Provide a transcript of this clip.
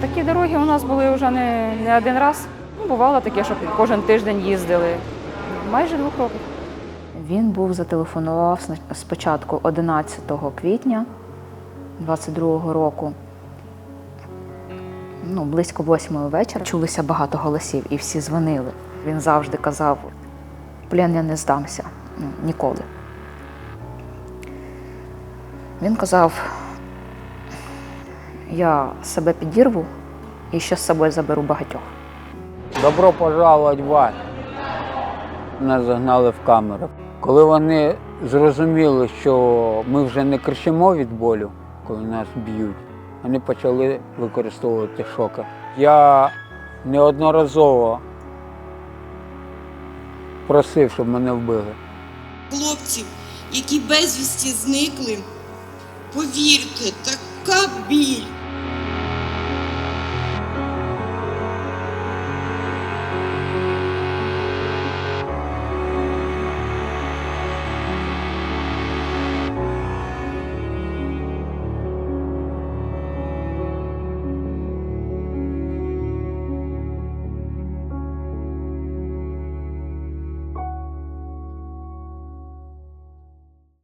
такі дороги у нас були вже не, не один раз. Ну, бувало таке, що кожен тиждень їздили. Майже двох років. Він був зателефонував спочатку 11 квітня 22-го року. Ну, близько восьмої вечора чулося багато голосів, і всі дзвонили. Він завжди казав: плен я не здамся ну, ніколи. Він казав, я себе підірву і ще з собою заберу багатьох. Добро пожаловать в ад. Нас загнали в камеру. Коли вони зрозуміли, що ми вже не кричимо від болю, коли нас б'ють, вони почали використовувати шоки. Я неодноразово просив, щоб мене вбили. хлопців, які безвісті зникли. Повірте, така біль,